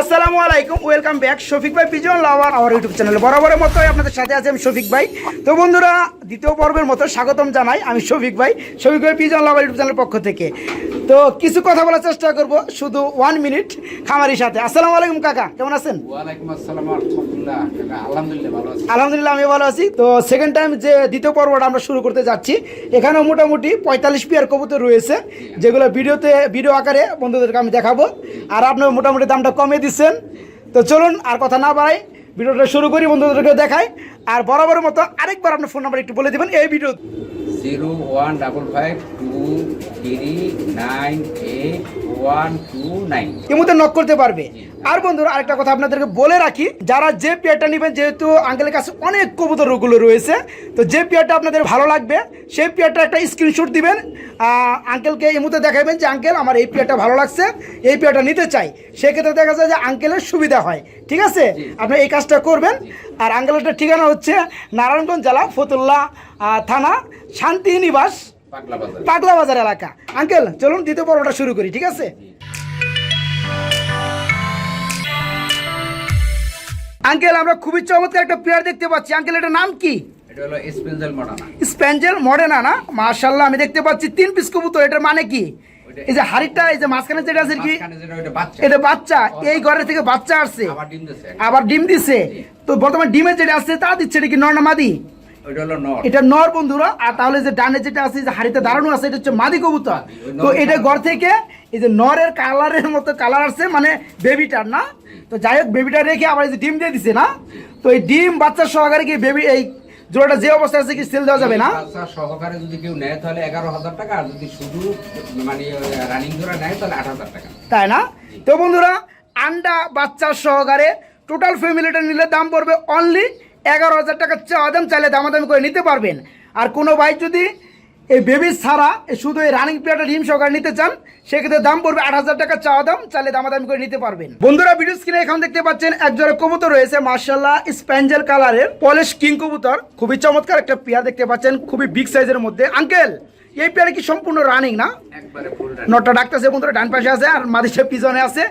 আসসালামু আলাইকুম welcome back Shafiq ভাই, পিজন লাভার আমার ইউটিউব চ্যানেলে বরাবরের মতো আপনাদের সাথে আছে আমি শফিক ভাই। তো বন্ধুরা, দ্বিতীয় পর্বের মতো স্বাগতম জানাই আমি শফিক ভাই শফিক ভাই, পিজন লাভার ইউটিউব চ্যানেলের পক্ষ থেকে। তো কিছু কথা বলার চেষ্টা করব শুধু ওয়ান মিনিট খামারির সাথে। আসসালামু আলাইকুম কাকা কেমন আছেন? আলহামদুলিল্লাহ ভালো আলহামদুলিল্লাহ আমি ভালো আছি। তো সেকেন্ড টাইম যে দ্বিতীয় পর্বটা আমরা শুরু করতে যাচ্ছি এখানেও মোটামুটি পঁয়তাল্লিশ পিয়ার কবুতর রয়েছে যেগুলো ভিডিওতে ভিডিও আকারে বন্ধুদেরকে আমি দেখাবো। আর আপনার মোটামুটি দামটা কমে দিচ্ছেন। তো চলুন আর কথা না বাড়াই ভিডিওটা শুরু করি বন্ধুদেরকে দেখাই। আর বরাবরের মতো আরেকবার আপনার ফোন নাম্বার একটু বলে দিবেন এই video zero one double five two three nine eight one two nine. এর মধ্যে নক করতে পারবে। আর বন্ধুরা আরেকটা কথা আপনাদেরকে বলে রাখি যারা যে পেয়ারটা নেবেন যেহেতু আঙ্কেলের কাছে অনেক কবুতর রোগগুলো রয়েছে তো যে পেয়ারটা আপনাদের ভালো লাগবে সেই পেয়ারটা একটা স্ক্রিনশট দিবেন। আঙ্কেলকে এই মুহূর্তে দেখাবেন যে আঙ্কেল আমার এই পেয়ারটা ভালো লাগছে এই পেয়ারটা নিতে চাই। সেক্ষেত্রে দেখা যায় যে আঙ্কেলের সুবিধা হয়। ঠিক আছে? আপনি এই কাজটা করবেন। আর আঙ্কেলের ঠিকানা হচ্ছে নারায়ণগঞ্জ জেলা ফতুল্লা থানা শান্তি নিবাস পাগলা বাজার। এলাকা। আঙ্কেল চলুন দ্বিতীয় পর্বটা শুরু করি ঠিক আছে? আঙ্কেল আমরা খুবই চমৎকার একটা পেয়ার দেখতে পাচ্ছি। আঙ্কেল এটা নাম কি? স্প্যাঞ্জেল মডেনা। না? মার্শাল্লাহ আমি দেখতে পাচ্ছি তিন পিস কবুতর। এটার মানে কি? এই যে হাড়িটা এই যে মাঝখানে যেটা আছে কি? এটা বাচ্চা। এই ঘরের থেকে বাচ্চা আসছে। আবার ডিম দিছে তো বর্তমানে ডিমের যেটা আসছে তা দিচ্ছে এটা কি নর না মাদি? ওইটা হলো নর। এটা নর বন্ধুরা আর তাহলে যে ডানে যেটা আছে যে হাড়িতে দাঁড়ানো আছে এটা হচ্ছে মাদি কবুতর। তো এটা ঘর থেকে এই যে নরের কালারের মতো কালার আসছে মানে বেবিটার না? তো যাই হোক বেবিটা রেখে আবার এই যে ডিম দিয়ে দিছে না? তো এই ডিম বাচ্চার সহকারে কি বেবি এই জোড়াটা যে অবস্থা আছে কি সেল দেওয়া যাবে না? সহকারে যদি কেউ নেয় তাহলে এগারো হাজার টাকা আর যদি শুধু মানে রানিং জোড়া নেয় তাহলে আট হাজার টাকা। তাই না? তো বন্ধুরা আন্ডা বাচ্চার সহকারে টোটাল ফ্যামিলিটা নিলে দাম পড়বে অনলি এগারো হাজার টাকা। চা দাম চাইলে দামাদামি করে নিতে পারবেন। আর কোনো বাইক যদি এই বেবি ছাড়া শুধু এই রানিং প্লেয়ারটা ডিম সহকারে নিতে চান সেক্ষেত্রে দাম পড়বে আট হাজার টাকা চাওয়া দাম চাইলে দামাদামি করে নিতে পারবেন। বন্ধুরা ভিডিও স্ক্রিনে এখন দেখতে পাচ্ছেন এক জোড়া কবুতর রয়েছে মার্শাল্লাহ স্প্যাঞ্জেল কালারের পলিশ কিং কবুতর। খুবই চমৎকার একটা পেয়ার দেখতে পাচ্ছেন খুবই বিগ সাইজের মধ্যে। আঙ্কেল এই পেয়ারে কি সম্পূর্ণ রানিং না? নটটা ডাকতেছে বন্ধুরা ডান পাশে আছে আর মাদিসে পিছনে আছে।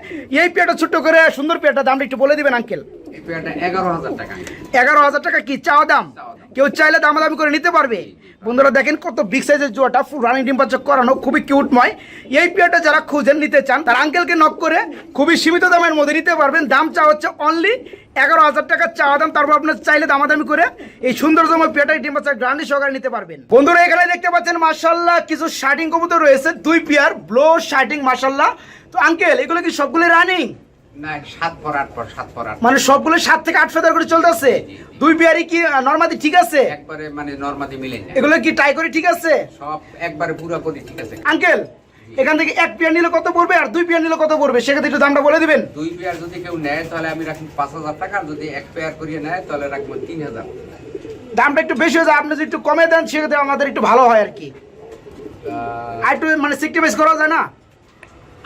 এই পেয়ারটা ছোট্ট করে সুন্দর পেয়ারটা দামটা একটু বলে দিবেন আঙ্কেল এগারো হাজার টাকা। এগারো হাজার টাকা কি চাওয়া দাম। কেউ চাইলে দামাদামি করে নিতে পারবে। বন্ধুরা দেখেন কত বিগ সাইজের জোয়াটা রানিং ডিম বাচ্চা করানো খুবই কিউট কিউটময় এই পেয়ারটা যারা খুঁজেন, নিতে চান, তার আঙ্কেলকে নক করে খুবই সীমিত দামের মধ্যে নিতে পারবেন। দাম চা হচ্ছে অনলি এগারো হাজার টাকা চাওয়া দাম তারপর আপনার চাইলে দামাদামি করে এই সুন্দরতম পেয়ারটা ডিম বাচ্চা গ্রান্ডি সহকারে নিতে পারবেন। বন্ধুরা, এখানে দেখতে পাচ্ছেন মার্শাল্লাহ কিছু শার্টিং কবুতর রয়েছে, দুই পেয়ার ব্লো শার্টিং মার্শাল্লাহ তো আঙ্কেল এগুলো কি সবগুলো রানিং পর পর পর মানে সবগুলো সাত থেকে আট ফেদার করে চলতেছে? দুই পেয়ারই কি নর্মাদি ঠিক আছে? একবারে মানে নর্মাদি মিলে এগুলো কি ট্রাই করে ঠিক আছে? সব একবারে পুরোপুরি ঠিক আছে। আঙ্কেল এখান থেকে এক পেয়ার নিলে কত পড়বে আর দুই পেয়ার নিলে কত পড়বে? সেক্ষেত্রে একটু দামটা বলে দিবেন। দুই পেয়ার যদি কেউ নেয় তাহলে আমি রাখব পাঁচ হাজার টাকা। আর যদি এক পেয়ার করিয়ে নেয় তাহলে রাখব তিন হাজার। দামটা একটু বেশি হয়ে যায় আপনি যদি একটু কমে দেন সেক্ষেত্রে আমাদের একটু ভালো হয় আর কি। আর একটু মানে বেস করা যায় না?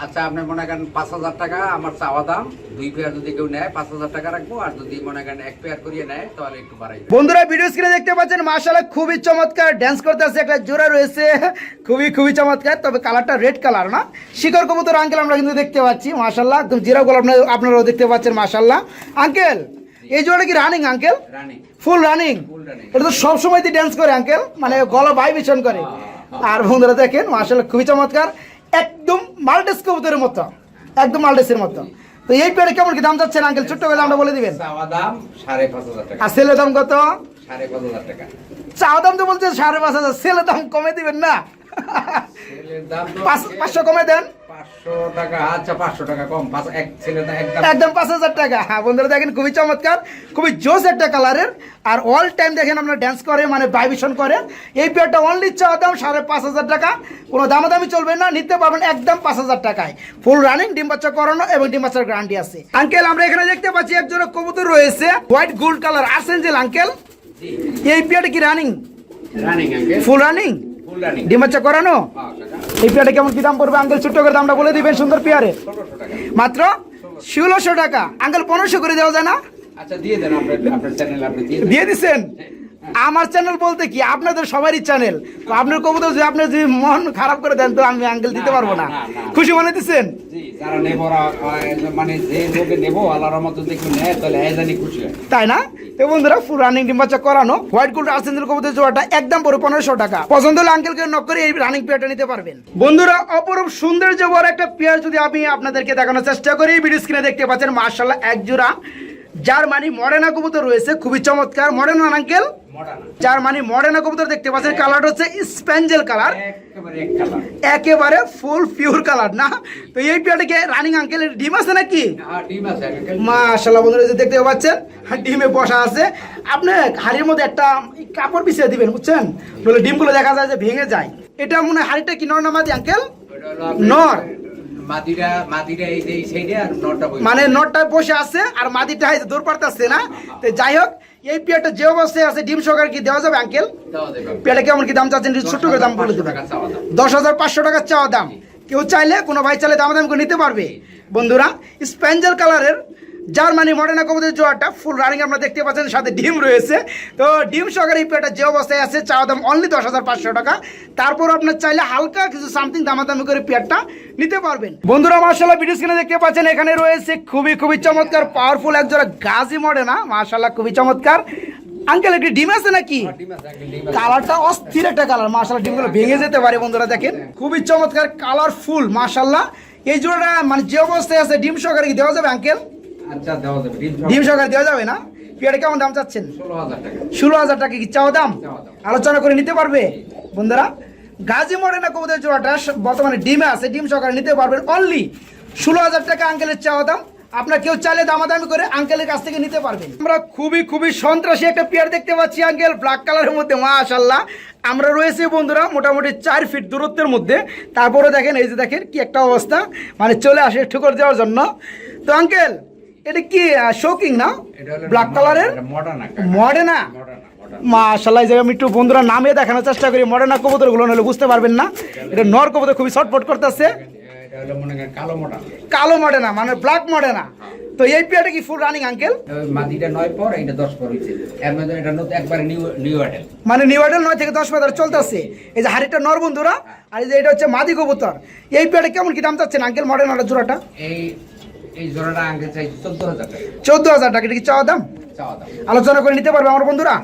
আচ্ছা আপনি মনে করেন পাঁচ হাজার টাকা আমার চাওয়া দাম দুই পেয়ার যদি কেউ নেয় পাঁচ হাজার টাকা রাখব আর যদি মনে করেন এক পেয়ার করিয়ে নেয় তাহলে একটু বাড়াই বন্ধুরা ভিডিও স্ক্রিনে দেখতে পাচ্ছেন মাশাআল্লাহ খুবই চমৎকার ড্যান্স করতে আছে একটা জোড়া রয়েছে। খুবই খুবই চমৎকার তবে কালারটা রেড কালার না। শিকর কবুতর আঙ্কেল আমরা কিন্তু দেখতে পাচ্ছি মাশাআল্লাহ। একদম জিরা গোল আপনার আপনারাও দেখতে পাচ্ছেন মাশাআল্লাহ। আঙ্কেল এই জোড়া কি রানিং আঙ্কেল রানী ফুল রানিং। এটা তো সবসময় ড্যান্স করে আঙ্কেল মানে গলা ভাইব্রেশন করে। আর বন্ধুরা দেখেন মাশাআল্লাহ খুবই চমৎকার। একদম মালডেস কবুতরের মতো। একদম মালডেসের মতো। তো এই পেয়ারে কেমন কি দাম যাচ্ছেন আঙ্কেল? ছোট্ট বেলা দামটা বলে দিবেন। আর সেলের দাম কত? সাড়ে পাঁচ হাজার টাকা। চাওয়া দাম তো বলছে সাড়ে পাঁচ হাজার। সেলের দাম কমে দিবেন না? পাঁচশো কমে দেন। আচ্ছা একদম একদম পাঁচ হাজার টাকা। হ্যাঁ বন্ধুরা দেখেন খুবই চমৎকার খুবই জোস একটা কালারের। আর অল টাইম দেখেন আপনার ড্যান্স করে মানে ভাইব্রেশন করে। এই পেয়ারটা অনলি চাওয়া দাম সাড়ে পাঁচ হাজার টাকা। কোনো দামাদামি চলবে না নিতে পারবেন একদম পাঁচ হাজার টাকায়। ফুল রানিং ডিম বাচ্চা করানো এবং ডিম বাচ্চার গ্যারান্টি আছে। আঙ্কেল আমরা এখানে দেখতে পাচ্ছি একজোড়া কবুতর রয়েছে হোয়াইট গোল্ড কালার আর্সেঞ্জেল আঙ্কেল এই পেয়ারটা কি running running full running full running ডিম বাচ্চা করানো? হ্যাঁ এই পেয়ারটা কেমন কি দাম পড়বে? আঙ্কেল ছোট্ট করে দামটা বলে দিবেন সুন্দর পেয়ারে। মাত্র ষোলোশো টাকা। আঙ্কেল পনেরোশো করে দেওয়া যায় না? আচ্ছা দিয়ে দেন আমার চ্যানেল বলতে কি? আপনাদের সবারই চ্যানেল তো আপনার কবুতর যদি আপনি যদি মন খারাপ করে দেন তো আমি আঙ্কেল দিতে পারব না। খুশি মনে দিচ্ছেন মানে যে তাই না? তো বন্ধুরা ফুল রানিং ডিম বাচ্চা করানো হোয়াইট গোল্ড আর্সেন্সেল কবুতর জোড়াটা একদম পড়ে পনেরোশো টাকা। পছন্দ হলে আঙ্কেলকে নক করে এই রানিং পেয়ারটা নিতে পারবেন। বন্ধুরা অপরূপ সৌন্দর্য বড় একটা পেয়ার যদি আমি আপনাদেরকে দেখানোর চেষ্টা করি ভিডিও স্ক্রিনে দেখতে পাচ্ছেন মার্শাল্লাহ এক জোড়া যার মানে মডেনা কবুতর রয়েছে খুবই চমৎকার। মডেনা আঙ্কেল যার মানে মডেনা কবুতর দেখতে পাচ্ছেন কালার হচ্ছে স্প্যাঞ্জেল কালার একেবারে ফুল পিওর কালার না? তো এই পেয়ারটাকে রানিং আঙ্কেল ডিম আছে নাকি? মাশাল্লাহ বন্ধুরা যে দেখতে পাচ্ছেন ডিমে বসা আছে। আপনি হাড়ির মধ্যে একটা কাপড় বিছিয়ে দিবেন বুঝছেন? নইলে ডিমগুলো দেখা যায় যে ভেঙে যায়। এটা মনে হয় হাড়িটা কি নর নামাদি আঙ্কেল ওটা হলো নর। মানে নটটা বসে আছে আর মাদিটা দূর পারতেছে না। তো যাই হোক এই পেয়ারটা যে অবস্থায় আছে ডিম সহকারে কি দেওয়া যাবে আঙ্কেল? পেয়ারটা কেমন কি দাম চাচ্ছেন? ছোট্ট করে দাম বলে দেবেন। দশ হাজার পাঁচশো টাকার চাওয়া দাম। কেউ চাইলে কোনো ভাই চাইলে দাম দাম করে নিতে পারবে। বন্ধুরা স্প্যাঞ্জেল কালারের জার্মানি মডার্না কবুতরের জোয়ারটা ফুল রানিং আপনারা দেখতে পাচ্ছেন সাথে ডিম রয়েছে। তো ডিম সহকারে এই পেয়ারটা যে অবস্থায় আছে চাওয়া দাম অনলি দশ হাজার পাঁচশো টাকা। তারপর আপনার চাইলে হালকা কিছু সামথিং দামাদামি করে পেয়ারটা নিতে পারবেন। বন্ধুরা মার্শাল্লাহ ভিডিও স্ক্রিনে দেখতে পাচ্ছেন এখানে রয়েছে খুবই খুবই চমৎকার পাওয়ারফুল একজোড়া গাজি মডেনা। মার্শাল্লাহ খুবই চমৎকার। আঙ্কেল একটি ডিম আছে নাকি? আছে। কালারটা অস্থির একটা কালার মাশাল্লাহ ডিমগুলো ভেঙে যেতে পারে বন্ধুরা দেখেন। খুবই চমৎকার কালারফুল মাশাল্লাহ এই জোড়াটা মানে যে অবস্থায় আছে ডিম সহকারে কি দেওয়া যাবে আঙ্কেল আচ্ছা দেওয়া যাবে ডিম সহকারে দেওয়া যাবে না? পেয়ারে কেমন দাম চাচ্ছেন? ষোলো হাজার টাকা। কি চাওয়া দাম? আলোচনা করে নিতে পারবে? বন্ধুরা গাজী মডেনা জোড়াটা স- বর্তমানে ডিমে আছে ডিম সহকারে নিতে পারবেন অনলি ষোলো হাজার টাকা আঙ্কেলের চাওয়া দাম। আপনার কেউ চাইলে দামাদামি করে আঙ্কেলের কাছ থেকে নিতে পারবেন। আমরা খুবই খুবই সন্ত্রাসী একটা পেয়ার দেখতে পাচ্ছি আঙ্কেল ব্ল্যাক কালারের মধ্যে মাশাল্লাহ আমরা রয়েছি বন্ধুরা মোটামুটি চার ফিট দূরত্বের মধ্যে। তারপরে দেখেন এই যে দেখেন কি একটা অবস্থা। মানে চলে আসে ঠুকর দেওয়ার জন্য। তো আঙ্কেল এটা কি শোকিং না? ব্ল্যাক কালারের মডেনা মাশাল্লাহ এই জায়গায় আমি একটু বন্ধুরা নামে দেখানোর চেষ্টা করি। মডার্না কবুতরগুলো নাহলে বুঝতে পারবেন না। এটা নর কবুতর খুবই শর্টফট করতেছে। কালো মডেনা মানে ব্ল্যাক মডেনা তো এই পেয়ারটা কি ফুল রানিং আঙ্কেল মাদিটা নয় পর এটা দশ পর হয়েছে এর মধ্যে এটা নতুন একবার নিউ নিউ অ্যাডেল মানে নিউ আইডেল নয় থেকে দশ মেদার চলতেছে। এই যে হাড়িটা নর বন্ধুরা আর এই যে এটা হচ্ছে মাদি কবুতর। এই পেয়ারটা কেমন কি দাম চাচ্ছেন আঙ্কেল মডেনাটা জোড়াটা? এই এই জোড়াটা আগে চাই চোদ্দ হাজার টাকা। চোদ্দ হাজার টাকা এটা কি চাওয়া দাম? আলোচনা করে নিতে পারবে আমার বন্ধুরা?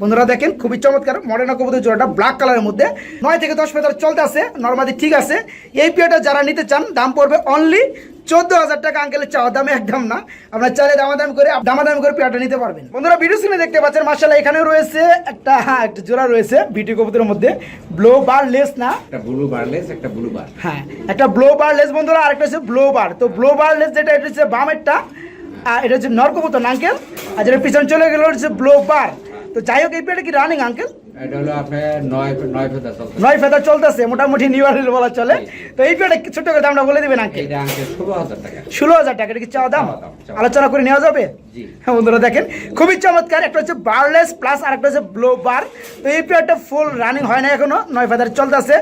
বন্ধুরা দেখেন খুবই চমৎকার মডার্না কবুতর জোড়াটা ব্ল্যাক কালারের মধ্যে। নয় থেকে দশ মেটার চলতে আছে নর্মালি ঠিক আছে। এই পিয়াটা যারা নিতে চান দাম পড়বে অনলি চোদ্দ হাজার টাকা আঙ্কেলের চাওয়া দামে একদম না। আপনার চাইলে দামাদাম করে দামাদাম করে পেয়ারটা নিতে পারবেন। বন্ধুরা ভিডিও স্ক্রিনে দেখতে পাচ্ছেন মার্শাল্লাহ এখানে রয়েছে একটা হ্যাঁ একটা জোড়া রয়েছে বিটি কবুতরের মধ্যে। ব্লো বার লেস না? একটা ব্লু বারলেস একটা ব্লু বার হ্যাঁ একটা ব্লো বার লেস বন্ধুরা আরেকটা হচ্ছে ব্লো বার তো ব্লো বার লেস যেটা এটা হচ্ছে বামেরটা আর এটা হচ্ছে নরকবুতর না আঙ্কেল আর যেটা পিছনে চলে গেল হচ্ছে ব্লো বার তো যাই হোক এই পেয়ারটা কি রানিং আঙ্কেল নয় ফেদা চলতেছে। মোটামুটি নিউ ইয়ার বলা চলে। তো এই পেয়ারটা ছোট্ট করে দামটা বলে দিবেন আঙ্কেল ষোলো হাজার টাকা। এটা কি চাওয়া দাম। আলোচনা করে নেওয়া যাবে? হ্যাঁ বন্ধুরা দেখেন খুবই চমৎকার একটা হচ্ছে বারলেস প্লাস আর একটা হচ্ছে ব্লো বার তো এই পেয়ারটা ফুল রানিং হয় না এখনও নয় ফেদার চলতেছে।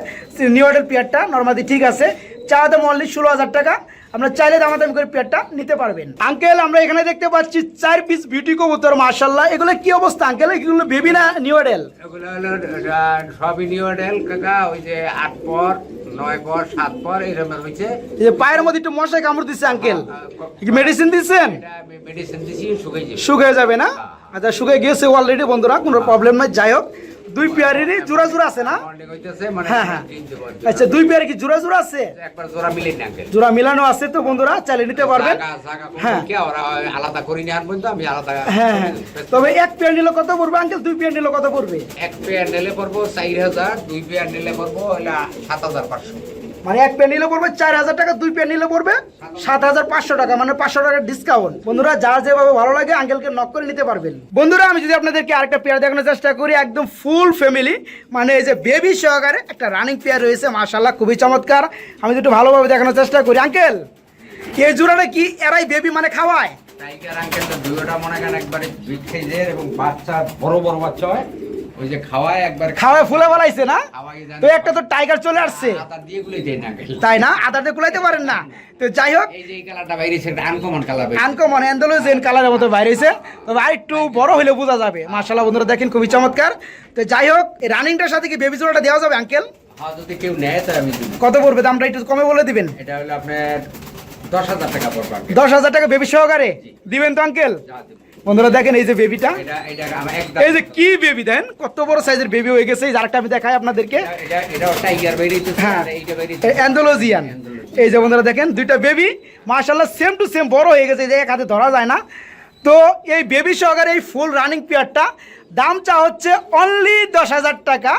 নিউ ইয়ারের পেয়ারটা নর্মালি ঠিক আছে। চাওয়া দাম অনলি ষোলো হাজার টাকা। আমরা চাইলে দামাদামি করে পেয়ারটা নিতে পারবেন। আঙ্কেল আমরা এখানে দেখতে পাচ্ছি চার পিস বিউটি কবুতর মার্শাল্লাহ এগুলো কি অবস্থা আঙ্কেল? এগুলো বেবি না নিউ ইয়ারেল এগুলো হলো সবই নিউ অ্যাডেল কাকা। ওই যে আট পর নয় পর সাত পর এরকম হয়েছে। এই যে পায়ের মধ্যে একটু মশাই কামড় দিচ্ছে আঙ্কেল। মেডিসিন দিচ্ছেন এটা মেডিসিন দিছি শুকাই যাবে। শুকিয়ে যাবে না? আচ্ছা শুকিয়ে গিয়েছে অলরেডি বন্ধুরা কোনো প্রবলেম নাই। যাই হোক দুই পেয়ারেরই জোড়া জোড়া আছে না? মানে হ্যাঁ হ্যাঁ। আচ্ছা দুই পেয়ারে কি জোড়া জোড়া আছে? জোড়া মিলেন না আঙ্কেল। জোড়া মিলানো আছে তো বন্ধুরা চালিয়ে নিতে পারবেন। হ্যাঁ। আলাদা করি নি আনবেন আমি আলাদা হ্যাঁ হ্যাঁ। তবে এক পেয়ার নিলে কত পড়বে আঙ্কেল? দুই পেয়ার নিলে কত পড়বে? এক পেয়ার নিলে পড়ব চার হাজার দুই পেয়ার নিলে পড়ব সাত হাজার পাঁচশো। মানে এক পেয়ার নিলে পড়বে চার হাজার টাকা, দুই পেয়ার নিলে পড়বে সাত হাজার পাঁচশো টাকা মানে পাঁচশো টাকার ডিসকাউন্ট বন্ধুরা যার যেভাবে ভালো লাগে আঙ্কেলকে নক করে নিতে পারবেন। বন্ধুরা, আমি যদি আপনাদেরকে আরেকটা পেয়ার দেখানোর চেষ্টা করি, একদম ফুল ফ্যামিলি মানে এই যে বেবি সহকারে একটা রানিং পেয়ার রয়েছে মাশাল্লাহ খুবই চমৎকার। আমি একটু ভালোভাবে দেখানোর চেষ্টা করি আঙ্কেল এই জোড়াটা কি এরাই বেবি মানে খাওয়ায়? টাইগার আঙ্কেল মনে করেন একবারে বিগ সাইজের এবং বাচ্চা, বড় বড় বাচ্চা হয়। ওই যে খাওয়ায় একবার খাওয়ায় ফুলে বলাইছে না? তো একটা তো টাইগার চলে আসছে। দেয় তাই না? কুলাইতে পারেন না। তো যাই হোক। এই যে কালারটা বাইরেছে আনকমন কালার আনকমন অ্যান্ডোলোজেন কালারের মতো তবে আর একটু বড় হলে বোঝা যাবে। বন্ধুরা দেখেন খুবই চমৎকার। তো যাই হোক রানিংটার সাথে কি বেবি জোড়াটা দেওয়া যাবে আঙ্কেল হ্যাঁ যদি কেউ নেয় তাহলে আমি কত পড়বে? দামটা একটু কমে বলে দিবেন। এটা হলো আপনার দশ হাজার টাকা পড়বে দশ হাজার টাকা বেবি সহকারে। দিবেন তো আঙ্কেল। বন্ধুরা দেখেন এই যে বেবিটা এই যে কি বেবি দেন কত বড় সাইজের বেবি হয়ে গেছে। এই আরেকটা আমি দেখাই আপনাদেরকে। হ্যাঁ। অ্যান্ডোলজিয়ান এই যে বন্ধুরা দেখেন দুইটা বেবি মাশাল্লাহ সেম টু সেম বড় হয়ে গেছে। এই যে এক হাতে ধরা যায় না। তো এই বেবি সহকারে এই ফুল রানিং পেয়ারটা দামটা হচ্ছে অনলি দশ হাজার টাকা।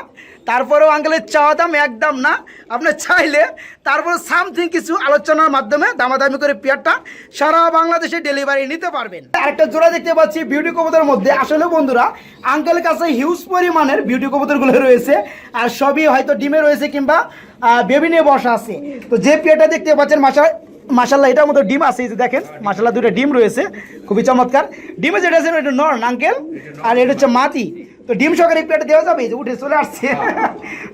তারপরেও আঙ্কেলের চাওয়া দাম একদম না। আপনি চাইলে তারপরে সামথিং কিছু আলোচনার মাধ্যমে দামাদামি করে পেয়ারটা সারা বাংলাদেশে ডেলিভারি নিতে পারবেন। আরেকটা জোড়া দেখতে পাচ্ছি বিউটি কবুতরের মধ্যে। আসলে বন্ধুরা আঙ্কেলের কাছে হিউজ পরিমাণের বিউটি কবুতরগুলো রয়েছে আর সবই হয়তো ডিমে রয়েছে কিংবা বেবি নিয়ে বসা আছে। তো যে পেয়ারটা দেখতে পাচ্ছেন মাসা মাসাল্লাহ এটার মধ্যে ডিম আছে যে দেখেন মাসাল্লাহ দুটো ডিম রয়েছে। খুবই চমৎকার। ডিমে যেটা আছে, এটা নর আঙ্কেল আর এটা হচ্ছে মাটি। তো ডিম সহকারে এই পেয়ারটা দেওয়া যাবে? যে উঠে চলে আসছে।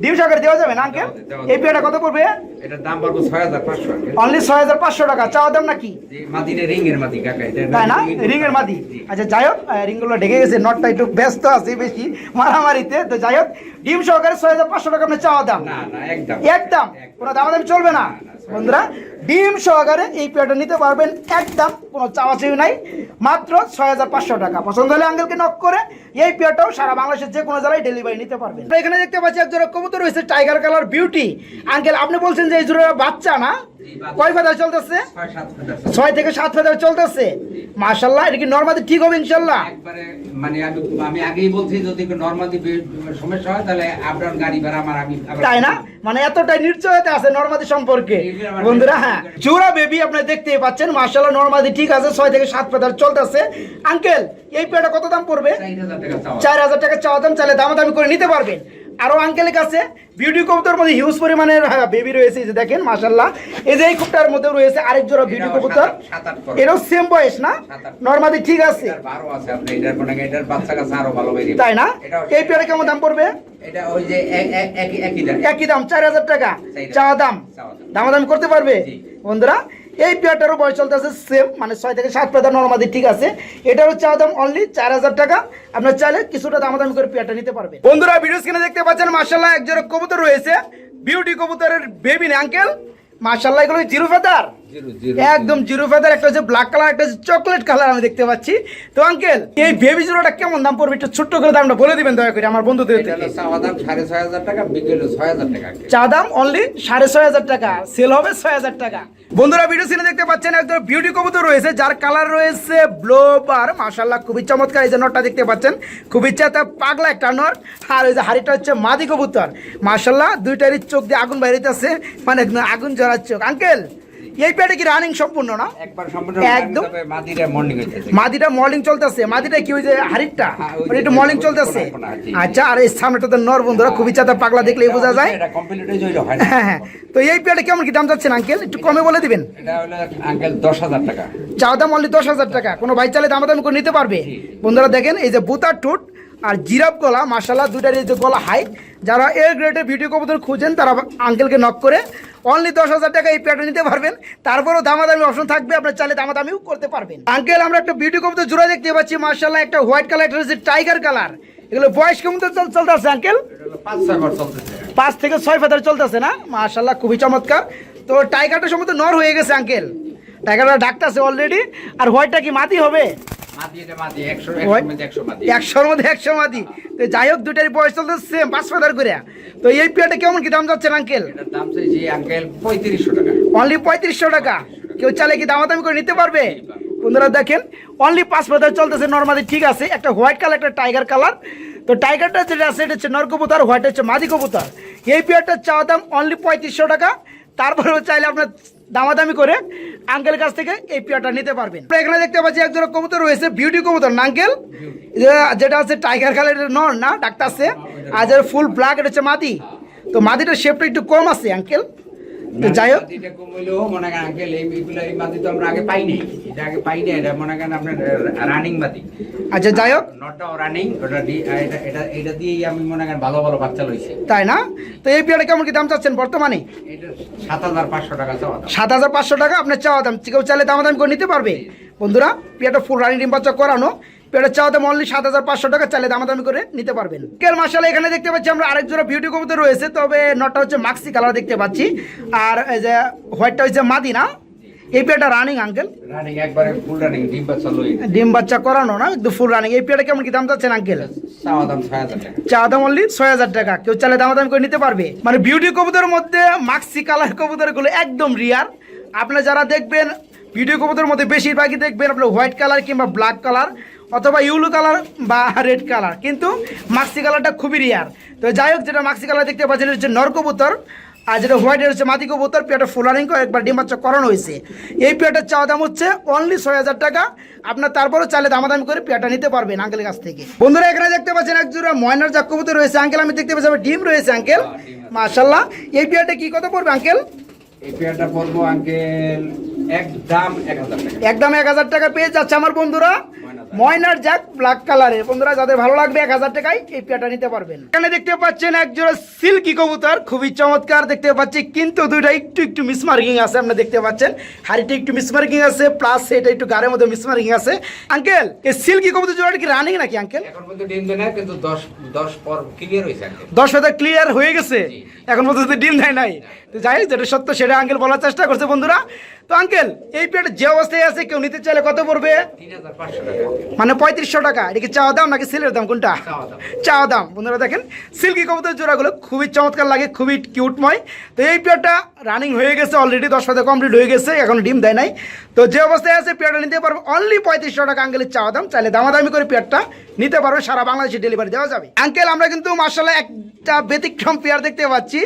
ডিম সহকারে দেওয়া যাবে না আঙ্কেল? এই পেয়ারটা কত পড়বে? এটার দাম পড়বে ছয় হাজার পাঁচশো অনলি ছয় হাজার পাঁচশো টাকা। চাওয়া দাম নাকি? মাদিনে রিং এর মাদি কাকা এটা তাই না? রিং এর মাদি। আচ্ছা যাই হোক রিংগুলো ঢেকে গেছে নটটা একটু ব্যস্ত আছে বেশি মারামারিতে। তো যাই হোক ডিম সহকারে ছয় হাজার পাঁচশো টাকা আপনার চাওয়া দাম। না না একদম। একদম? কোনো দামাদামি চলবে না বন্ধুরা, ডিম সহকারে এই পেয়ারটা নিতে পারবেন একদম কোনো চাওয়া চাই নাই, মাত্র ছয় হাজার পাঁচশো টাকা। পছন্দ হলে আঙ্গেলকে নক করে এই পেয়ারটাও সারা বাংলাদেশের যে কোনো জায়গায় ডেলিভারি নিতে পারবেন। এখানে দেখতে পাচ্ছি একজোড়া কবুতর রয়েছে টাইগার কালার বিউটি আঙ্কেল আপনি বলছেন যে এই জোড়া বাচ্চা না? কয় ফেদার চলতেছে? ছয় থেকে সাত ফেদার চলতেছে। এটা কি নর্মালি ঠিক হবে ইনশাল্লাহ একবারে মানে আমি আগেই বলছি যদি নর্মালি সমস্যা হয় তাহলে আপনার গাড়ি ভাড়া আমার আমি তাই না? মানে এতটাই নিশ্চয়তা আছে নর্মাদি সম্পর্কে। বন্ধুরা হ্যাঁ চূড়া বেবি আপনি দেখতেই পাচ্ছেন মার্শাল্লাহ নর্মাদি ঠিক আছে ছয় থেকে সাত ফেদার চলতেছে। আঙ্কেল এই পেয়ারটা কত দাম পড়বে? চার হাজার টাকা চাওয়া। চার হাজার টাকা চাওয়া দাম চাইলে দামাদামি করে নিতে পারবেন। আরও আঙ্কেলের কাছে বিউটি কবুতর মধ্যে হিউজ পরিমাণের বেবি রয়েছে যে দেখেন মাশাল্লাহ এই যে এই খুবটার মধ্যে রয়েছে আরেক জোড়া বিউটি কবুতর। এটাও সেম বয়স না। নর্মাদি ঠিক আছে। তাই না? এই পেয়ারে কেমন দাম পড়বে? এটা ওই যে এক- এক- একই দাম। চার হাজার টাকা। চাওয়া দাম। চাওয়া দাম। করতে পারবে? বন্ধুরা এই পেয়ারটারও বয়স চলতেছে সেম মানে ছয় থেকে সাত পেয়ার নর্মাদি ঠিক আছে? এটারও চা দাম অনলি চার হাজার টাকা। আপনার চাইলে কিছুটা দাম দামাদামি করে পেয়ারটা নিতে পারবে বন্ধুরা ভিডিও স্ক্রিনে দেখতে পাচ্ছেন মার্শাল্লাহ এক জোড়া কবুতর রয়েছে। বিউটি কবুতরের বেবিন অ্যাঙ্কেল মার্শাল্লাহ এগুলো জিরো ফেদার। একদম জিরো। ফেদার একটা হচ্ছে ব্ল্যাক কালার একটা হচ্ছে চকলেট কালার আমি দেখতে পাচ্ছি। তো আঙ্কেল এই বেবি জিরোটা কেমন দাম পড়বে? একটু ছোট্ট করে দামটা বলে দিবেন দয়া করে আমার বন্ধুদের দাম সাড়ে ছয় হাজার টাকা বিক্রি ছয় হাজার টাকা চা দাম অনলি সাড়ে ছয় হাজার টাকা সেল হবে ছয় হাজার টাকা। বন্ধুরা ভিডিও সিনে দেখতে পাচ্ছেন একদম বিউটি কবুতর রয়েছে যার কালার রয়েছে ব্লোবার মাশাল্লাহ খুবই চমৎকার। এই যে নটটা দেখতে পাচ্ছেন খুবই চাতা পাগলা একটা নর আর ওই যে হাড়িটা হচ্ছে মাদি কবুতর। মাশাল্লাহ দুইটারই চোখ দিয়ে আগুন বাইরেতেছে মানে একদম আগুন জ্বরার চোখ আঙ্কেল এই পেটে কি রানিং সম্পূর্ণ না? একবার সম্পূর্ণ একদম। তবে মর্নিং হইতেছে মাদিটা মর্নিং চলতেছে। মাদিটা কি ওই যে হাড়িটা হ্যাঁ, মানে একটু মর্নিং চলতেছে। আচ্ছা আর এই সামনেটা তো নর বন্ধুরা খুবই চাতা পাগলা দেখলেই বোঝা যায়। এটা কমপ্লিট হয়ে হয় হ্যাঁ হ্যাঁ। তো এই পেয়ারটা কেমন কি দাম যাচ্ছেন আঙ্কেল একটু কমে বলে দিবেন। এটা হলো আঙ্কেল দশ হাজার টাকা। চাওয়া দাম অনলি দশ হাজার টাকা। কোনো বাইক চালে দাম দাম করে নিতে পারবে। বন্ধুরা দেখেন এই যে বুতার টুট আর জিরাপ গলা মার্শাল্লাহ দুটার এই যে গলা হাই যারা এ গ্রেডের ভিডিও কবুতর খুঁজেন, তারা আঙ্কেলকে নক করে অনলি দশ হাজার টাকা এই প্যাডটা নিতে পারবেন। তারপরও দামাদামি অপশন থাকবে, আপনার চাইলে দামাদামিও করতে পারবেন। আঙ্কেল আমরা একটা ভিডিও কবুতর জোড়া দেখতে পাচ্ছি মার্শাল্লাহ একটা হোয়াইট কালার একটা হচ্ছে টাইগার কালার এগুলো বয়স কেমন তো চল চলতে আছে আঙ্কেল পাঁচ থেকে ছয় ফেদার চলতেছে না? মাশাল্লাহ খুবই চমৎকার। তো টাইগারটা সম্ভবত নর হয়ে গেছে আঙ্কেল টাইগারটা ডাকতেছে অলরেডি আর হোয়াইটটা কি মাতি হবে? মধ্যে একশো মাদি। একশোর মধ্যে একশো তো যাই হোক বয়স সেম পাঁচ ফেদার করে। তো এই পেয়ারটা কেমন কি দাম যাচ্ছে আঙ্কেল দাম চাইছি আঙ্কেল পঁয়ত্রিশশো টাকা। অনলি পঁয়ত্রিশশো টাকা। কেউ চালে কি দামাদামি করে নিতে পারবে? বন্ধুরা দেখেন অনলি পাঁচ চলতেছে নর্মালি ঠিক আছে। একটা হোয়াইট কালার একটা টাইগার কালার তো টাইগারটা যেটা আছে এটা হচ্ছে নর কবুতর হোয়াইট হচ্ছে মাদি কবুতর। এই পেয়ারটার চাওয়া দাম অনলি পঁয়ত্রিশশো টাকা। তারপরেও চাইলে আপনার দামাদামি করে আঙ্কেল কাছ থেকে এই পেয়ারটা নিতে পারবেন। এখানে দেখতে পাচ্ছি একজন কবুতর রয়েছে বিউটি কবুতর না আঙ্কেল যেটা আছে টাইগার কালারের নর না ডাক্তার আছে আর ফুল ব্ল্যাক এটা হচ্ছে মাদি। তো মাদিটার শেপটা একটু কম আছে আঙ্কেল যাই হোক। কম হইলেও মনে করেন আঙ্কেল এই তো আমরা আগে এটা আগে এটা মনে করেন আপনার রানিং আচ্ছা যাই হোক। রানিং ওটা এটা এটা এটা দিয়েই আমি মনে করেন ভালো ভালো বাচ্চা লইছে। তাই না? তো এই পেয়ারটা কেমন কি দাম চাচ্ছেন বর্তমানে? এটা সাত হাজার পাঁচশো টাকা চাওয়া সাত হাজার পাঁচশো টাকা আপনার চাওয়া দাম। কেউ চাইলে দাম দাম করে নিতে পারবে। বন্ধুরা পেয়ারটা ফুল রানিং ডিম বাচ্চা করানো। পেয়ারটা চাওয়া দাম অনলি সাত হাজার পাঁচশো টাকা চাইলে দামাদামি করে নিতে পারবেন। কেল মাসালা এখানে দেখতে পাচ্ছি আমরা আরেক জোড়া বিউটি কবুতর রয়েছে তবে নটটা হচ্ছে মাক্সি কালার দেখতে পাচ্ছি। আর এই যে হোয়াইটটা হচ্ছে মাদি না এই পেয়ারটা রানিং আঙ্কেল রানিং একবারে ফুল রানিং ডিম বাচ্চা লই। ডিম বাচ্চা করানো না একদম ফুল রানিং এই পেয়ারটা কেমন কি দাম চাচ্ছেন আঙ্কেল চাওয়া দাম ছয় হাজার টাকা। চা দাম অনলি ছয় হাজার টাকা। কেউ চালে দাম দাম করে নিতে পারবে। মানে বিউটি কবুতরের মধ্যে মাক্সি কালার কবুতরগুলো একদম রিয়ার আপনারা যারা দেখবেন বিউটি কবুতরের মধ্যে বেশিরভাগই দেখবেন আপনার হোয়াইট কালার কিংবা ব্ল্যাক কালার অথবা ইউলো কালার বা রেড কালার। কিন্তু মাক্সি কালারটা খুবই রিয়ার তো যাই হোক যেটা মাক্সি কালার দেখতে পাচ্ছেন হচ্ছে নর কবুতর। আর যেটা হোয়াইট হচ্ছে মাদি কবুতর। পেয়ারটা ফুলারিং করে একবার ডিম বাচ্চা করানো হয়েছে। এই পেয়ারটার চাওয়া দাম হচ্ছে অনলি ছয় হাজার টাকা। আপনার তারপরও চাইলে দামাদামি করে পেয়ারটা নিতে পারবেন আঙ্কেলের কাছ থেকে। বন্ধুরা এখানে দেখতে পাচ্ছেন এক জোড়া ময়নার যা কবুতর রয়েছে আঙ্কেল আমি দেখতে পাচ্ছি ডিম রয়েছে আঙ্কেল মাশাল্লাহ এই পেয়ারটা কি কত পড়বে আঙ্কেল এই পেয়ারটা পড়ব আঙ্কেল একদম এক টাকা। একদম এক হাজার টাকা পেয়ে যাচ্ছে আমার বন্ধুরা। ময়নার জাক ব্ল্যাক কালারের বন্ধুরা যাদের ভালো লাগবে এক হাজার টাকায় এই পেয়ারটা নিতে পারবেন। এখানে দেখতে পাচ্ছেন এক জোড়া সিল্কি কবুতর খুবই চমৎকার দেখতে পাচ্ছি কিন্তু দুইটা একটু একটু মিসমার্কিং আছে আপনারা দেখতে পাচ্ছেন। হাড়িটা একটু মিসমার্কিং আছে প্লাস এটা একটু গাড়ির মধ্যে মিসমার্কিং আছে। আঙ্কেল এই সিল্কি কবুতর জোড়াটা কি রানিং নাকি আঙ্কেল? এখন পর্যন্ত ডিম দেয় না কিন্তু দশ দশ পর ক্লিয়ার হয়েছে আঙ্কেল। দশ হাজার ক্লিয়ার হয়ে গেছে। এখন পর্যন্ত ডিম দেয় নাই। তো যাই যেটা সত্য সেটা আঙ্কেল বলার চেষ্টা করছে বন্ধুরা। তো আঙ্কেল এই পেট যে অবস্থায় আছে কেউ নিতে চাইলে কত পড়বে? মানে পঁয়ত্রিশশো টাকা। এটা কি চাওয়া দাম নাকি সিলের দাম? কোনটা? চাওয়া দাম। বন্ধুরা দেখেন সিল্কি কবুতর জোড়াগুলো খুবই চমৎকার লাগে খুবই কিউটময় তো এই পেয়ারটা রানিং হয়ে গেছে অলরেডি দশ পাতে কমপ্লিট হয়ে গেছে এখন ডিম দেয় নাই। তো যে অবস্থায় আছে পেয়ারটা নিতে পারব অনলি পঁয়ত্রিশশো টাকা আঙ্কেলের চাওয়া দাম। চাইলে দামাদামি করে পেয়ারটা নিতে পারবে সারা বাংলাদেশে ডেলিভারি দেওয়া যাবে। আঙ্কেল আমরা কিন্তু মার্শাল্লাহ একটা ব্যতিক্রম পেয়ার দেখতে পাচ্ছি।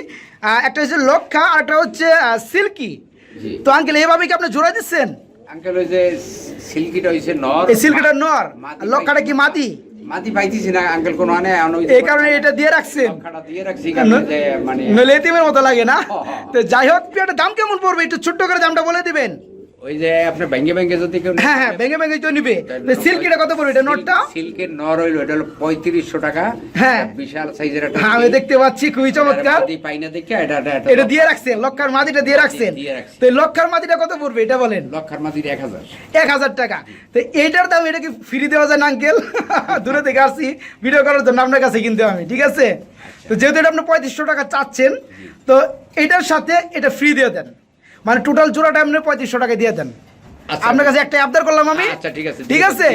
একটা হচ্ছে লক্ষা আর একটা হচ্ছে সিল্কি। তো আঙ্কেল এভাবে কি আপনি জোড়া দিচ্ছেন? আঙ্কেল ওই যে সিল্কিটা হইছে নর। এই সিল্কিটা নর? লক্কাটা লক্ষাটা কি মাটি? মাটি পাইতেছি না আঙ্কেল কোনো আনে এই কারণে এটা দিয়ে রাখছেন। দিয়ে রাখছি মানে লেতিমের মতো লাগে না। তো যাই হোক পেয়ারটার দাম কেমন পড়বে? একটু ছোট্ট করে দামটা বলে দিবেন। ওই যে আপনি ব্যাঙ্গে ব্যাঙ্গে যদি কেউ হ্যাঁ হ্যাঁ ভেঙে ভেঙে তো নিবে সিল্কিটা কত পড়বে? এটা নোটটা সিল্কের নর হইল এটা হলো পঁয়ত্রিশশো টাকা। হ্যাঁ। বিশাল সাইজের একটা হ্যাঁ আমি দেখতে পাচ্ছি খুবই চমৎকার। পাই না দেখে এটা এটা দিয়ে রাখছেন লক্ষার মাদিটা দিয়ে রাখছেন। তো লক্ষার মাদিটা কত পড়বে এটা বলেন? লক্ষার এক হাজার। এক হাজার টাকা। তো এইটার দাম এটা কি ফ্রি দেওয়া যায় না আঙ্কেল দূরে থেকে আসছি ভিডিও করার জন্য আপনার কাছে কিনতে আমি ঠিক আছে? তো যেহেতু এটা আপনি পঁয়ত্রিশশো টাকা চাচ্ছেন তো এটার সাথে এটা ফ্রি দিয়ে দেন। মানে টোটাল জোড়াটা আপনি পঁয়ত্রিশশো টাকা দিয়ে দেন। আচ্ছা। আপনার কাছে একটা আবদার করলাম আমি। আচ্ছা, ঠিক আছে,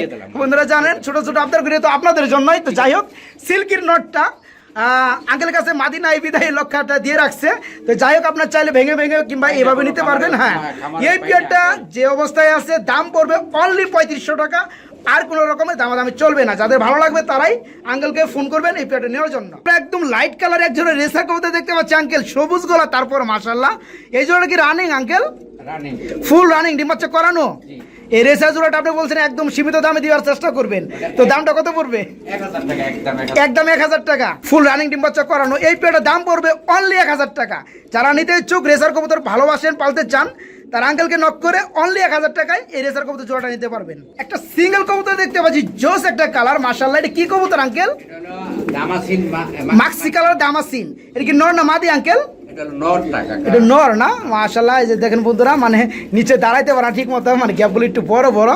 বন্ধুরা জানেন ছোট ছোট আবদার করি তো আপনাদের জন্যই। তো যাই হোক সিল্কির নটটা আঙ্কেলের কাছে মাদি নাই বিদায় লক্ষাটা দিয়ে রাখছে। তো যাই হোক আপনার চাইলে ভেঙে ভেঙে কিংবা এভাবে নিতে পারবেন হ্যাঁ। হ্যাঁ, এই পিয়ারটা যে অবস্থায় আছে দাম পড়বে অনলি পঁয়ত্রিশশো টাকা। আর কোনো রকমের দামাদামি চলবে না। যাদের ভালো লাগবে তারাই আঙ্কেলকে ফোন করবেন এই পেয়ারটা নেওয়ার জন্য। একদম লাইট কালার এক জোড়া রেসার কবুতর দেখতে পাচ্ছি আঙ্কেল সবুজ গোলা তারপর মাসাল্লাহ এই জোড়া কি রানিং আঙ্কেল ফুল রানিং ডিম বাচ্চা করানো? এই রেসার জোড়াটা আপনি বলছেন একদম সীমিত দামে দেওয়ার চেষ্টা করবেন। তো দামটা কত পড়বে? একদম এক হাজার। টাকা। ফুল রানিং ডিম বাচ্চা করানো। এই পেয়ারটার দাম পড়বে অনলি এক হাজার টাকা। যারা নিতে ইচ্ছুক রেসার কবুতর ভালোবাসেন পালতে চান তার আঙ্কেলকে নক করে অনলি এক হাজার টাকায় এই রেসার কবুতর জোড়াটা নিতে পারবেন। একটা সিঙ্গেল কবুতর দেখতে পাচ্ছি জোস একটা কালার মার্শাল্লাহ এটা কি কবুতর আঙ্কেল মাক্সি। কালার দামাসিন। এটা কি নর না মাদি আঙ্কেল এটা নর এটা নর না? মাশাল্লাহ যে দেখেন বন্ধুরা মানে নিচে দাঁড়াইতে পারা ঠিক মতো মানে গ্যাপগুলো একটু বড় বড়।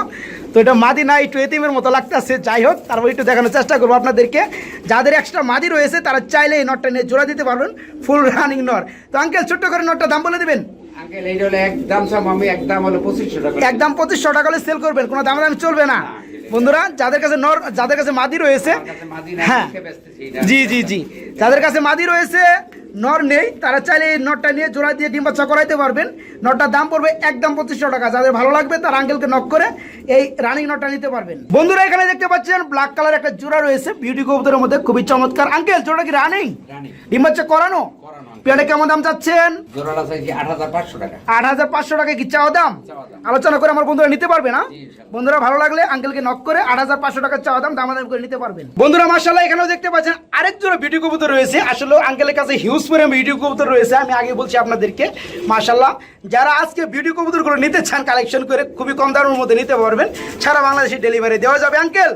তো এটা মাদি না একটু এতিমের মতো লাগতেছে যাই হোক তারপর একটু দেখানোর চেষ্টা করব আপনাদেরকে। যাদের এক্সট্রা মাদি রয়েছে তারা চাইলে এই নটটা নিয়ে জোড়া দিতে পারবেন ফুল রানিং নর। তো আঙ্কেল ছোট্ট করে নটটা দাম বলে দিবেন? একদম পঁচিশশো টাকা হলে সেল করবেন কোনো দাম দাম চলবে না বন্ধুরা যাদের কাছে নর যাদের কাছে মাদি রয়েছে হ্যাঁ। জি জি জি। যাদের কাছে মাদি রয়েছে নর নেই তারা চাইলে এই নটটা নিয়ে জোড়া দিয়ে ডিম বাচ্চা করাইতে পারবেন। নটটার দাম পড়বে একদম পঁচিশশো টাকা। যাদের ভালো লাগবে তার আঙ্কেলকে নক করে এই রানিং নটটা নিতে পারবেন। বন্ধুরা এখানে দেখতে পাচ্ছেন ব্ল্যাক কালার একটা জোড়া রয়েছে বিউটি কবুতরের মধ্যে খুবই চমৎকার। আঙ্কেল জোড়া কি রানিং। ডিম বাচ্চা করানো। পেয়ারে কেমন দাম চাচ্ছেন? আট হাজার পাঁচশো টাকা। কি চাওয়া দাম? দাম। আলোচনা করে আমার বন্ধুরা নিতে পারবে না? বন্ধুরা ভালো লাগলে আঙ্কেলকে নক করে আট হাজার পাঁচশো টাকা চাওয়া দাম দামাদাম করে নিতে পারবেন। বন্ধুরা মার্শাল্লাহ এখানেও দেখতে পাচ্ছেন আরেক জোড়া ভিডিও কবুতর রয়েছে। আসলে আঙ্কেলের কাছে হিউজ পরিমাণ ভিডিও কবুতর রয়েছে। আমি আগে বলছি আপনাদেরকে মার্শাল্লাহ যারা আজকে ভিডিও কবুতরগুলো নিতে চান কালেকশন করে খুবই কম দামের মধ্যে নিতে পারবেন। সারা বাংলাদেশে ডেলিভারি দেওয়া যাবে আঙ্কেল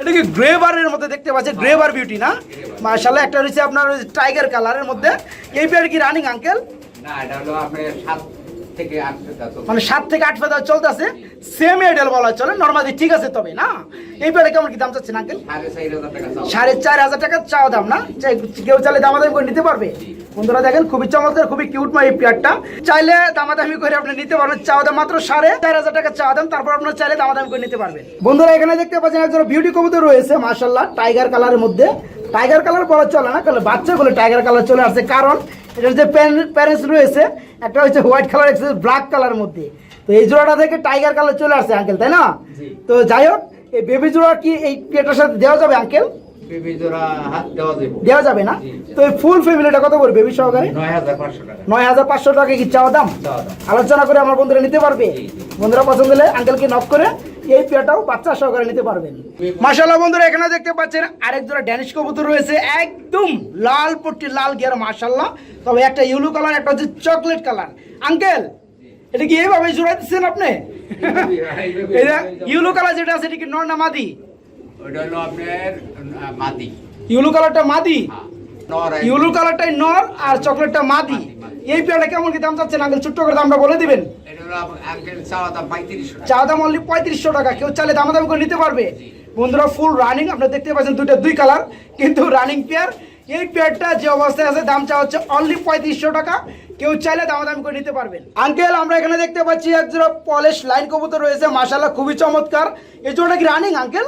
এটা কি গ্রেবারের মধ্যে দেখতে পাচ্ছেন? গ্রেবার বিউটি না? মার্শাল্লাহ একটা রয়েছে আপনার টাইগার কালারের মধ্যে। এই পেয়ার কি রানিং আঙ্কেল না, এটা হলো আপনার ফেদা। মানে সাত থেকে আট ফেদার চলতেছে সেম এডেল বলা চলে নর্মালি ঠিক আছে তবে না? এই পেয়ারটা কেমন কি দাম চাচ্ছেন আঙ্কেল সাড়ে চার হাজার টাকা চাওয়া। সাড়ে চার হাজার টাকা চাওয়া দাম না? কেউ চাইলে দামাদামি করে নিতে পারবে। বন্ধুরা দেখেন খুবই চমৎকার খুবই কিউট মা এই পেয়ারটা। চাইলে দামাদামি করে আপনি নিতে পারবেন চাওয়া দাম মাত্র সাড়ে চার হাজার টাকা চাওয়া দাম তারপর আপনার চাইলে দামাদামি করে নিতে পারবেন। বন্ধুরা এখানে দেখতে পাচ্ছেন একজন বিউটি কবুতর রয়েছে মার্শাল্লাহ টাইগার কালারের মধ্যে। টাইগার কালার বলা চলে না কারণ বাচ্চাগুলো টাইগার কালার চলে আসছে কারণ এটার যে প্যারেন্টস রয়েছে একটা হচ্ছে হোয়াইট কালার একটা ব্ল্যাক কালার মধ্যে। তো এই জোড়াটা থেকে টাইগার কালার চলে আসছে আঙ্কেল তাই না? তো যাই হোক এই বেবি জোড়া কি এই পেটার সাথে দেওয়া যাবে আঙ্কেল? বেবি জোড়া হাত দেওয়া যাবে। দেওয়া যাবে না? তো এই ফুল ফ্যামিলিটা কত পড়বে বেবি সহকারে? নয় হাজার পাঁচশো টাকা। কি চাওয়া দাম? আলোচনা করে আমার বন্ধুরা নিতে পারবে। বন্ধুরা পছন্দ হলে আঙ্কেলকে নক করে এই পেয়াটাও বাচ্চা সহকারে নিতে পারবেন। মাশাল্লাহ বন্ধুরা এখানে দেখতে পাচ্ছেন আরেক জোড়া ড্যানিশ কবুতর রয়েছে একদম লাল পট্টি লাল গিয়ার মাশাল্লাহ তবে একটা ইউলো কালার একটা হচ্ছে চকলেট কালার আঙ্কেল এটা কি এইভাবে জোড়া দিচ্ছেন আপনি? এটা ইউলো কালার যেটা আছে এটা কি নর না মাদি? ওইটা হলো আপনার মাদি। ইউলো কালারটা মাদি? ইউলো কালারটাই নর আর চকলেটটা মাদি। এই পেয়ারটা কেমন কি দাম চাচ্ছেন? আঙ্কেল ছোট্ট করে দামটা বলে দিবেন। চাওয়া চা দাম অনলি পঁয়ত্রিশশো টাকা। কেউ চাইলে দামাদামি করে নিতে পারবে। বন্ধুরা ফুল রানিং আপনারা দেখতে পাচ্ছেন দুইটা দুই কালার কিন্তু রানিং পেয়ার এই পেয়ারটা যে অবস্থায় আছে দাম চা হচ্ছে অনলি পঁয়ত্রিশশো টাকা। কেউ চাইলে দামাদামি করে নিতে পারবেন। আঙ্কেল আমরা এখানে দেখতে পাচ্ছি এক জোড়া পলিশ লাইন কবুতর রয়েছে মাসাল্লাহ খুবই চমৎকার। এই জোড়াটা কি রানিং আঙ্কেল?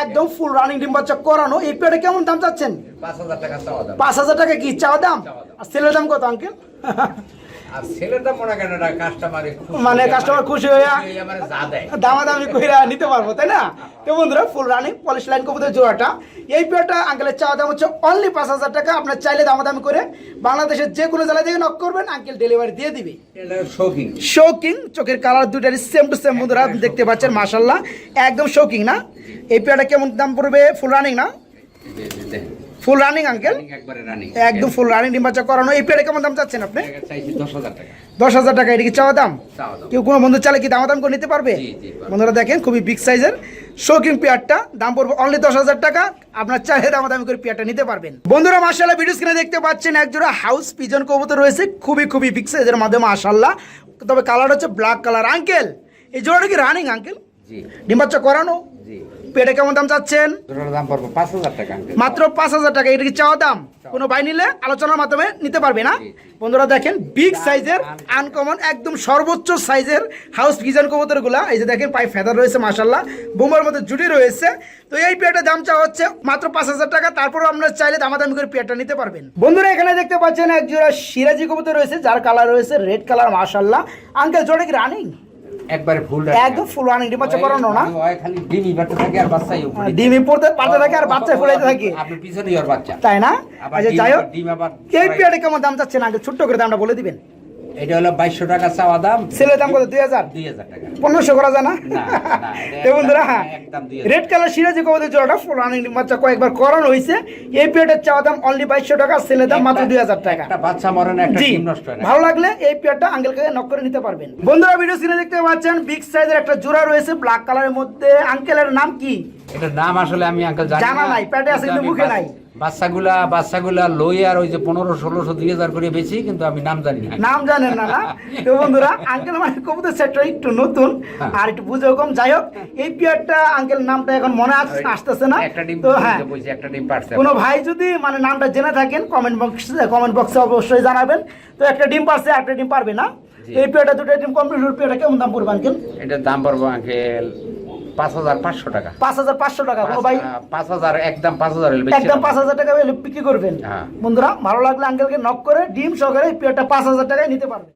একদম ফুল রানিং ডিম বাচ্চা করানো। এই পেয়ারটা কেমন দাম চাচ্ছেন? পাঁচ হাজার টাকা চাওয়া দাম। পাঁচ হাজার টাকা কি চাওয়া দাম। আর সেলের দাম কত আঙ্কেল? মনে কাস্টমারে মানে খুশি হইয়া- আমার যা দামাদামি কইরা নিতে পারব তাই না? তো বন্ধুরা ফুল রানিং পলিশ লাইন কবুতর জোড়াটা। এই পেয়ারটা আঙ্কেলের চাওয়া দাম হচ্ছে অনলি পাঁচ হাজার টাকা। আপনার চাইলে দামাদামি করে বাংলাদেশের যে কোনো জেলা থেকে নক করবেন আঙ্কেল ডেলিভারি দিয়ে দিবে। শৌখিন শৌকিং চোখের কালার দুইটারই সেম টু সেম বন্ধুরা আপনি দেখতে পাচ্ছেন মাশাল্লাহ একদম শৌকিং না? এই পেয়ারটা কেমন দাম পড়বে? ফুল রানিং না? ফুল রানিং আঙ্কেল একদম ফুল রানিং ডিম্বাচা করানো। এই পেয়ারটা কেমন দাম চাচ্ছেন আপনি? দশ হাজার টাকা। এটা কি চাওয়া দাম? কেউ কোনো বন্ধু চালে কি দামা দাম করে নিতে পারবে। বন্ধুরা দেখেন খুবই বিগ সাইজের শৌকিং পেয়ারটা দাম পড়বে অনলি দশ হাজার টাকা। আপনার চাইলে দামাদামি করে পেয়ারটা নিতে পারবেন। বন্ধুরা মাসাল্লাহ ভিডিও স্ক্রিনে দেখতে পাচ্ছেন একজোড়া হাউস পিজন কবুতর রয়েছে। খুবই খুবই বিগ সাইজের মাধ্যমে মার্শাল্লাহ তবে কালার হচ্ছে ব্ল্যাক কালার আঙ্কেল এই জোড়াটা কি রানিং আঙ্কেল ডিম বাচ্চা করানো? পেটে কেমন দাম চাচ্ছেন? দাম পড়বে পাঁচ হাজার টাকা মাত্র পাঁচ হাজার টাকা। এটা কি চাওয়া দাম? কোনো ভাই নিলে আলোচনার মাধ্যমে নিতে পারবে না? বন্ধুরা দেখেন বিগ সাইজের আনকমন একদম সর্বোচ্চ সাইজের হাউস পিজন কবুতরগুলা। এই যে দেখেন পায়ে ফেদার রয়েছে মাশাল্লাহ বোমার মধ্যে জুটি রয়েছে। তো এই পেয়ারটার দাম চাওয়া হচ্ছে মাত্র পাঁচ হাজার টাকা। তারপরও আপনারা চাইলে দামাদামি করে পেয়ারটা নিতে পারবেন। বন্ধুরা এখানে দেখতে পাচ্ছেন এক জোড়া সিরাজি কবুতর রয়েছে যার কালার রয়েছে রেড কালার মাশাল্লাহ আঙ্কেল জোড়া কি রানিং একবারে ফুল একদম ফুল রানিং বাচ্চা করানো না? ওই খালি ডিমই বাচ্চা থাকে আর বাচ্চাই উপরে ডিমি পড়তে পারতে থাকে আর বাচ্চা ফুলাইতে থাকে। আপনি পিছনে বাচ্চা। তাই না? আচ্ছা যাই হোক। ডিম আবার এই পেয়ারে কেমন দাম চাচ্ছেন? আগে ছোট্ট করে দামটা বলে দিবেন। এটা হলো বাইশশো টাকা চাওয়া দাম। দাম কত? দুই হাজার? দুই হাজার টাকা। পনেরোশো করা যায় না? বন্ধুরা হ্যাঁ রেড কালার সিরাজি কবুতর জোড়াটা রানিং বাচ্চা কয়েকবার করানো হয়েছে। এই পেয়ারটার চাওয়া দাম অনলি বাইশশো টাকা দাম মাত্র দুই হাজার টাকা। বাচ্চা মরে না একটা জি নষ্ট হয় ভালো লাগলে এই পেয়ারটা আঙ্কেলকে নক করে নিতে পারবেন। বন্ধুরা ভিডিও স্ক্রিনে দেখতে পাচ্ছেন বিগ সাইজের একটা জোড়া রয়েছে ব্ল্যাক কালারের মধ্যে আঙ্কেলের নাম কি? এটার নাম আসলে আমি আঙ্কেল জানি জানা নাই, পেটে আছে কিন্তু মুখে নাই। বাচ্চাগুলা বাচ্চাগুলা লই আর ওই যে পনেরো ষোলোশো দুই হাজার করে বেশি কিন্তু আমি নাম জানি না। নাম জানেন না না? তো বন্ধুরা আঙ্কেল মানে কবুতর সেটটা একটু নতুন হ্যাঁ। আর একটু বুঝে কম। যাই হোক এই পেয়ারটা আঙ্কেল নামটা এখন মনে আস- আসতেছে না। একটা ডিম তো হ্যাঁ। একটা ডিম পারছে কোনো ভাই যদি মানে নামটা জেনে থাকেন কমেন্ট বক্সে কমেন্ট বক্সে অবশ্যই জানাবেন। তো একটা ডিম পারছে একটা ডিম পারবে না। এই পেয়ারটা দুটো ডিম কমপ্লিট পেয়ারটা কেমন দাম পড়বে আঙ্কেল? এটার দাম পড়ব আঙ্কেল পাঁচ হাজার পাঁচশো টাকা। পাঁচ হাজার পাঁচশো টাকা। কোনো ভাই পাঁচ- হাজার একদম পাঁচ হাজার একদম পাঁচ হাজার টাকা বিক্রি করবেন। হ্যাঁ। বন্ধুরা ভালো লাগলে আঙ্কেলকে নক করে ডিম সহকারে এই পেয়ারটা পাঁচ হাজার টাকায় নিতে পারবে।